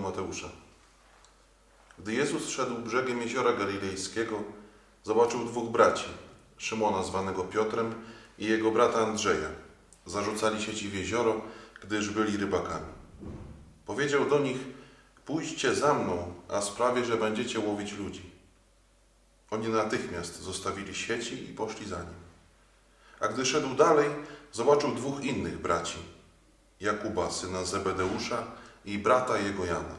Mateusza. Gdy Jezus szedł brzegiem jeziora galilejskiego, zobaczył dwóch braci, Szymona zwanego Piotrem i jego brata Andrzeja. Zarzucali sieci w jezioro, gdyż byli rybakami. Powiedział do nich, pójdźcie za mną, a sprawię, że będziecie łowić ludzi. Oni natychmiast zostawili sieci i poszli za nim. A gdy szedł dalej, zobaczył dwóch innych braci, Jakuba, syna Zebedeusza i brata jego Jana.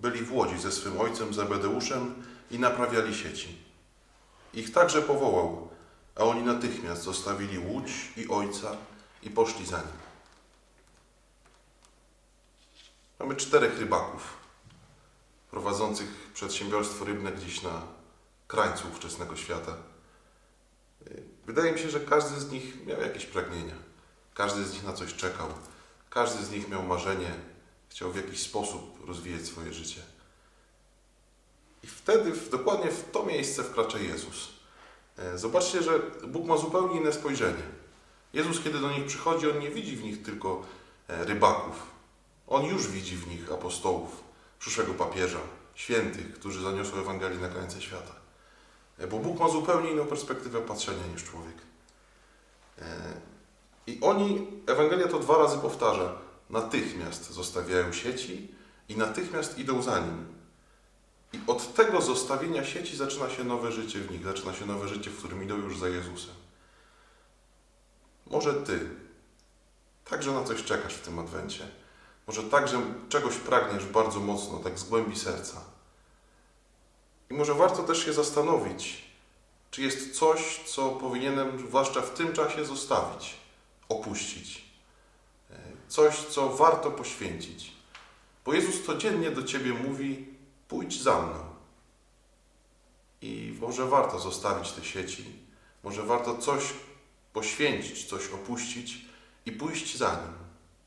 Byli w łodzi ze swym ojcem Zebedeuszem i naprawiali sieci. Ich także powołał, a oni natychmiast zostawili łódź i ojca i poszli za nim. Mamy czterech rybaków prowadzących przedsiębiorstwo rybne gdzieś na krańcu ówczesnego świata. Wydaje mi się, że każdy z nich miał jakieś pragnienia. Każdy z nich na coś czekał. Każdy z nich miał marzenie, chciał w jakiś sposób rozwijać swoje życie. I wtedy, dokładnie w to miejsce wkracza Jezus. E, Zobaczcie, że Bóg ma zupełnie inne spojrzenie. Jezus, kiedy do nich przychodzi, on nie widzi w nich tylko e, rybaków. On już widzi w nich apostołów, przyszłego papieża, świętych, którzy zaniosą Ewangelię na krańce świata. E, Bo Bóg ma zupełnie inną perspektywę patrzenia niż człowiek. I oni, Ewangelia to dwa razy powtarza, natychmiast zostawiają sieci i natychmiast idą za nim. I od tego zostawienia sieci zaczyna się nowe życie w nich, zaczyna się nowe życie, w którym idą już za Jezusem. Może Ty także na coś czekasz w tym Adwencie. Może także czegoś pragniesz bardzo mocno, tak z głębi serca. I może warto też się zastanowić, czy jest coś, co powinienem zwłaszcza w tym czasie zostawić, opuścić. Coś, co warto poświęcić. Bo Jezus codziennie do Ciebie mówi, pójdź za mną. I może warto zostawić te sieci, może warto coś poświęcić, coś opuścić i pójść za Nim,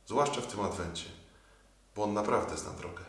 zwłaszcza w tym Adwencie, bo On naprawdę zna drogę.